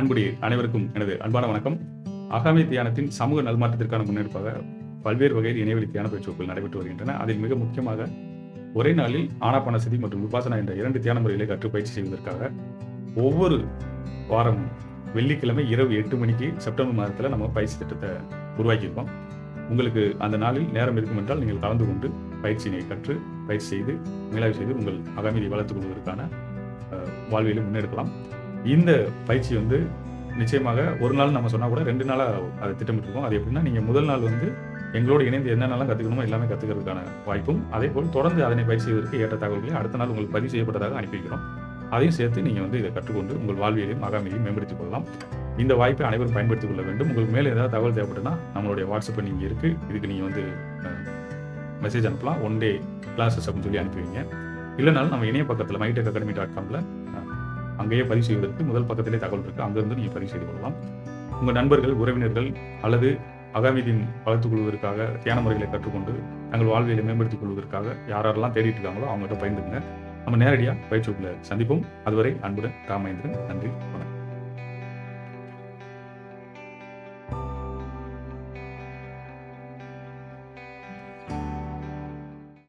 அன்புடைய அனைவருக்கும் எனது அன்பான வணக்கம். அகாமை தியானத்தின் சமூக நல்மாற்றத்திற்கான முன்னெடுப்பாக பல்வேறு வகையில் இணையவழி தியான பயிற்சிகள் நடைபெற்று வருகின்றன. அதில் மிக முக்கியமாக ஒரே நாளில் ஆனாபானசதி மற்றும் விபாசனா என்ற இரண்டு தியான முறைகளை கற்று பயிற்சி செய்வதற்காக ஒவ்வொரு வாரமும் வெள்ளிக்கிழமை இரவு எட்டு மணிக்கு செப்டம்பர் மாதத்தில் நம்ம பயிற்சி திட்டத்தை உருவாக்கியிருக்கோம். உங்களுக்கு அந்த நாளில் நேரம் இருக்கும் என்றால் நீங்கள் கலந்து கொண்டு பயிற்சியினை கற்று பயிற்சி செய்து மேலாய்வு செய்து உங்கள் அகாமியை வளர்த்துக் கொள்வதற்கான அஹ், வாழ்வியலை முன்னெடுக்கலாம். இந்த பயிற்சி வந்து நிச்சயமாக ஒரு நாள் நம்ம சொன்னால் கூட ரெண்டு நாளாக அதை திட்டமிட்டிருக்கோம். அது எப்படின்னா நீங்கள் முதல் நாள் வந்து எங்களோடு இணைந்து என்னென்னலாம் கற்றுக்கணுமோ எல்லாமே கற்றுக்கிறதுக்கான வாய்ப்பும் அதே போல் தொடர்ந்து அதனை பயிற்சி செய்வதற்கு ஏற்ற தகவல்களை அடுத்த நாள் உங்களுக்கு பதிவு செய்யப்பட்டதாக அனுப்பி வைக்கிறோம். அதையும் சேர்த்து நீங்கள் வந்து இதை கற்றுக்கொண்டு உங்கள் வாழ்வியலையும் மகாமையையும் மேம்படுத்திக் கொள்ளலாம். இந்த வாய்ப்பை அனைவரும் பயன்படுத்திக் கொள்ள வேண்டும். உங்களுக்கு மேலே ஏதாவது தகவல் தேவைப்பட்டுனா நம்மளுடைய வாட்ஸ்அப் நீங்கள் இருக்குது இதுக்கு நீங்கள் வந்து மெசேஜ் அனுப்பலாம். ஒன் டே கிளாஸஸ் அப்படின்னு சொல்லி அனுப்புவீங்க இல்லைனாலும் நம்ம இணைய பக்கத்தில் மைடெக் அகாடமி டாட் காமில் அங்கேயே பதிவு செய்வதற்கு முதல் பக்கத்திலே தகவல் இருக்கு. அங்கிருந்து நீங்கள் பதிவு செய்து கொள்ளலாம். உங்கள் நண்பர்கள் உறவினர்கள் அல்லது அகாமிதின் வளர்த்துக் கொள்வதற்காக தியான முறைகளை கற்றுக்கொண்டு தங்கள் வாழ்வியலை மேம்படுத்திக் கொள்வதற்காக யார் யாரெல்லாம் தேடிட்டு இருக்காங்களோ அவங்ககிட்ட பயந்துங்க. நம்ம நேரடியாக பயிற்சிக்குள்ள சந்திப்போம். அதுவரை அன்புடன் ராமேந்திரன். நன்றி. வணக்கம்.